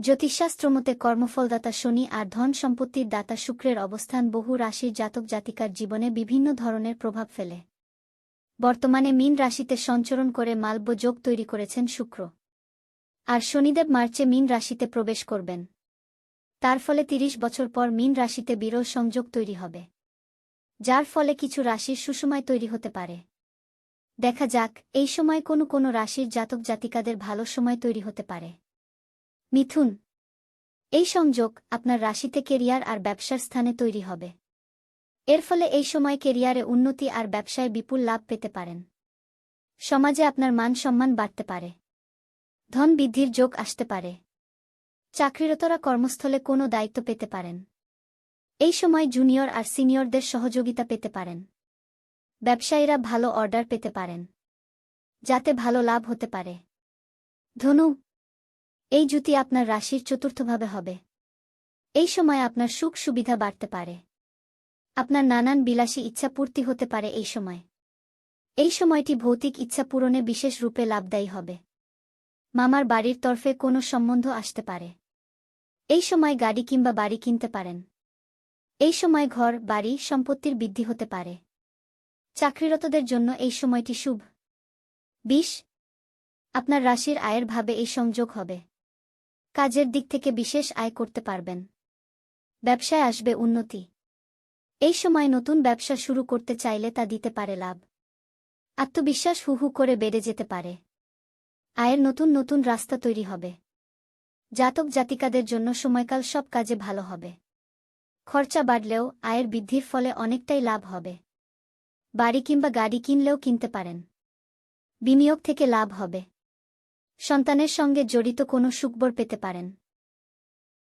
জ্যোতিষশাস্ত্রমতে কর্মফলদাতা শনি আর ধন সম্পত্তির দাতা শুক্রের অবস্থান বহু রাশির জাতক জাতিকার জীবনে বিভিন্ন ধরনের প্রভাব ফেলে। বর্তমানে মীন রাশিতে সঞ্চরণ করে মালব্য যোগ তৈরি করেছেন শুক্র। আর শনিদেব মার্চে মীন রাশিতে প্রবেশ করবেন। তার ফলে ৩০ বছর পর মীন রাশিতে বিরল সংযোগ তৈরি হবে। যার ফলে কিছু রাশির সুসময় তৈরি হতে পারে। দেখা যাক, এই সময় কোনো কোনো রাশির জাতক জাতিকাদের ভালো সময় তৈরি হতে পারে। মিথুন, এই সংযোগ আপনার রাশিতে কেরিয়ার আর ব্যবসার স্থানে তৈরি হবে। এর ফলে এই সময় কেরিয়ারে উন্নতি আর ব্যবসায় বিপুল লাভ পেতে পারেন। সমাজে আপনার মান সম্মান বাড়তে পারে। ধন বৃদ্ধির যোগ আসতে পারে। চাকরিরতরা কর্মস্থলে কোনো দায়িত্ব পেতে পারেন। এই সময় জুনিয়র আর সিনিয়রদের সহযোগিতা পেতে পারেন। ব্যবসায়ীরা ভালো অর্ডার পেতে পারেন। যাতে ভালো লাভ হতে পারে। ধনু এই জুতি আপনার রাশির চতুর্থভাবে হবে। এই সময় আপনার সুখ সুবিধা বাড়তে পারে। আপনার নানান বিলাসী ইচ্ছা পূর্তি হতে পারে এই সময়। এই সময়টি ভৌতিক ইচ্ছা পূরণে বিশেষ রূপে লাভদায়ী হবে। মামার বাড়ির তরফে কোনো সম্বন্ধ আসতে পারে। এই সময় গাড়ি কিংবা বাড়ি কিনতে পারেন। এই সময় ঘর, বাড়ি সম্পত্তির বৃদ্ধি হতে পারে। চাকরিরতদের জন্য এই সময়টি শুভ। বিশ, আপনার রাশির আয়ের ভাবে এই সংযোগ হবে। কাজের দিক থেকে বিশেষ আয় করতে পারবেন। ব্যবসায় আসবে উন্নতি। এই সময় নতুন ব্যবসা শুরু করতে চাইলে তা দিতে পারে লাভ। আত্মবিশ্বাস হু হু করে বেড়ে যেতে পারে। আয়ের নতুন নতুন রাস্তা তৈরি হবে। জাতক জাতিকাদের জন্য সময়কাল সব কাজে ভালো হবে। খরচা বাড়লেও আয়ের বৃদ্ধির ফলে অনেকটাই লাভ হবে। বাড়ি কিংবা গাড়ি কিনলেও কিনতে পারেন। বিনিয়োগ থেকে লাভ হবে। সন্তানের সঙ্গে জড়িত কোনো সুখবর পেতে পারেন।